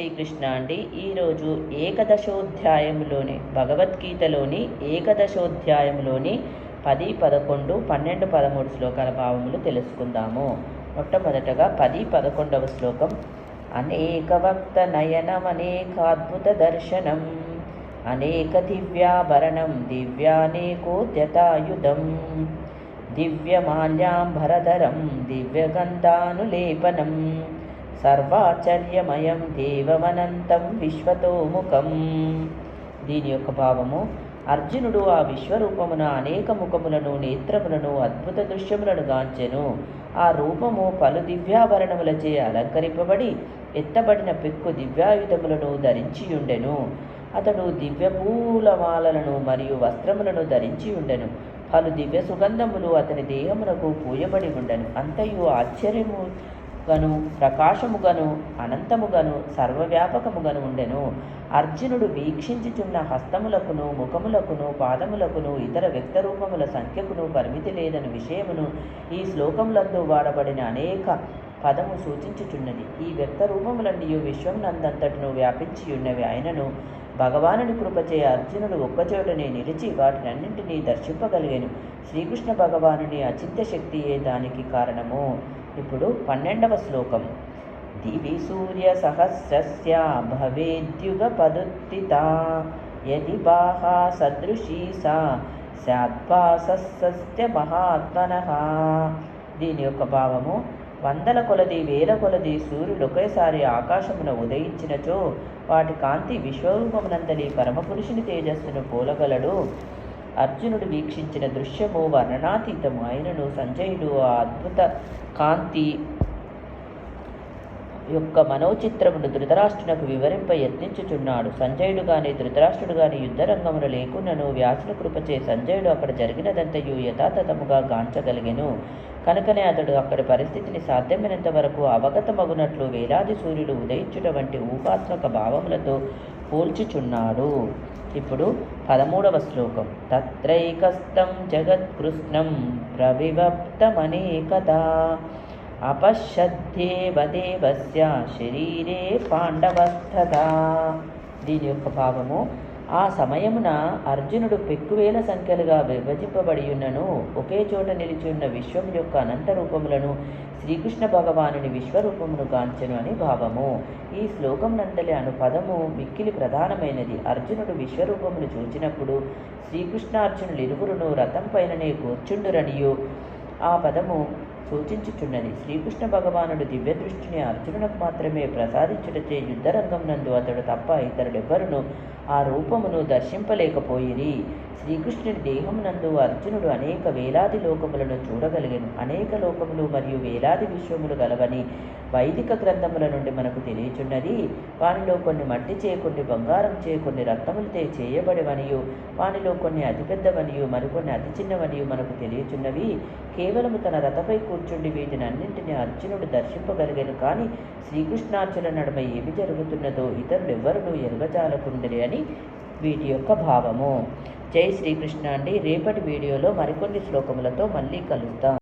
శ్రీకృష్ణ అండి. ఈరోజు ఏకదశోధ్యాయంలోని భగవద్గీతలోని ఏకదశోధ్యాయంలోని పది పదకొండు పన్నెండు పదమూడు శ్లోకాల భావములు తెలుసుకుందాము. మొట్టమొదటగా పది పదకొండవ శ్లోకం. అనేక వక్త నయనం అనేకాద్భుత దర్శనం అనేక దివ్యాభరణం దివ్యానేకోద్యతాయుధం దివ్యమాల్యాంబరధరం దివ్యగంధానులేపనం సర్వాచర్యమయం దేవమనంతం విశ్వతోముఖం. దీని యొక్క భావము అర్జునుడు ఆ విశ్వరూపమున అనేక ముఖములను నేత్రములను అద్భుత దృశ్యములను గాంచెను. ఆ రూపము పలు దివ్యాభరణములచే అలంకరింపబడి ఎత్తబడిన పెక్కు దివ్యాయుధములను ధరించియుండెను. అతడు దివ్య పూలమాలలను మరియు వస్త్రములను ధరించి ఉండెను పలు దివ్య సుగంధములు అతని దేహమునకు పూయబడి ఉండెను. అంతయు ఆశ్చర్యము గను ప్రకాశముగను అనంతముగను సర్వవ్యాపకముగను ఉండెను. అర్జునుడు వీక్షించుచున్న హస్తములకును ముఖములకును పాదములకును ఇతర వ్యక్త రూపముల సంఖ్యకును పరిమితి లేదని విషయమును ఈ శ్లోకములందు వాడబడిన అనేక పదము సూచించుచున్నది. ఈ వ్యక్త రూపములన్నీ విశ్వం నందంతటను వ్యాపించి ఉన్నవి అయినను భగవానుని కృపచే అర్జునుడు ఒక్కచోటనే నిలిచి వాటినన్నింటినీ దర్శింపగలిగాను. శ్రీకృష్ణ భగవానుని అచింత్య శక్తియే దానికి కారణము. ఇప్పుడు పన్నెండవ శ్లోకం. దివి సూర్య సహస్రస్య భవేద్యుగ పదుత్తిత యది బాహా సదృశీ సా స్యాద్భాసస్య మహాత్మన. దీని యొక్క భావము వందల కొలది వేల కొలది సూర్యుడు ఒకేసారి ఆకాశమున ఉదయించినచో వాటి కాంతి విశ్వరూపమునందలి పరమపురుషుని తేజస్సును పోలగలడు. అర్జునుడు వీక్షించిన దృశ్యము వర్ణనాతీతము ఆయనను సంజయుడు ఆ అద్భుత కాంతి యొక్క మనోచిత్రమును ధృతరాష్ట్రునకు వివరింప యత్నించుచున్నాడు. సంజయుడు గాని ధృతరాష్ట్రుడు గాని యుద్ధరంగమును లేకున్నను వ్యాసుల కృపచే సంజయుడు అక్కడ జరిగినదంతయు యథాతథముగా గాంచగలిగెను. కనుకనే అతడు అక్కడి పరిస్థితిని సాధ్యమైనంత వరకు అవగతమగునట్లు వేలాది సూర్యుడు ఉదయించుట వంటి ఊహాత్మక భావములతో పోల్చుచున్నాడు. ఇప్పుడు పదమూడవ శ్లోకం. తత్రైకస్తం జగత్కృష్ణం ప్రవిభక్తమనేకదా అపశ్యద్దేవ దేవస్య శరీరే పాండవస్థత. దీని యొక్క భావము ఆ సమయమున అర్జునుడు పెక్కువేల సంఖ్యలుగా విభజింపబడి ఉన్నను ఒకే చోట నిలిచి ఉన్న విశ్వం యొక్క అనంత రూపములను శ్రీకృష్ణ భగవానుని విశ్వరూపమును గాంచెను అని భావము. ఈ శ్లోకం నందలి అను పదము మిక్కిలి ప్రధానమైనది. అర్జునుడు విశ్వరూపమును చూచినప్పుడు శ్రీకృష్ణార్జునులు ఇరువురును రథం పైననే కూర్చుండురనియు ఆ పదము సూచించుచున్నది. శ్రీకృష్ణ భగవానుడు దివ్య దృష్టిని అర్జునునకు మాత్రమే ప్రసాదించుటచే యుద్ధరంగం నందు అతడు తప్ప ఇతరుడెవ్వరును ఆ రూపమును దర్శింపలేకపోయిరి. శ్రీకృష్ణుడి దేహమునందు అర్జునుడు అనేక వేలాది లోకములను చూడగలిగను. అనేక లోకములు మరియు వేలాది విశ్వములు గలవని వైదిక గ్రంథముల నుండి మనకు తెలియచున్నది. వానిలో కొన్ని మట్టి చే కొన్ని బంగారం చే కొన్ని రత్నములతో చేయబడవనియు. వానిలో కొన్ని అతిపెద్దవనియు మరికొన్ని అతి చిన్నవనియు మనకు తెలియచున్నవి. కేవలము తన రథపై కూర్చుండి వీటిని అన్నింటినీ అర్జునుడు దర్శింపగలిగాను. కానీ శ్రీకృష్ణార్జున నడుమ ఏమి జరుగుతున్నదో ఇతరులు ఎవరును ఎరుగజాలకుండరి అని వీటి యొక్క భావము. జై శ్రీకృష్ణ అండి. రేపటి వీడియోలో మరికొన్ని శ్లోకములతో మళ్ళీ కలుద్దాం.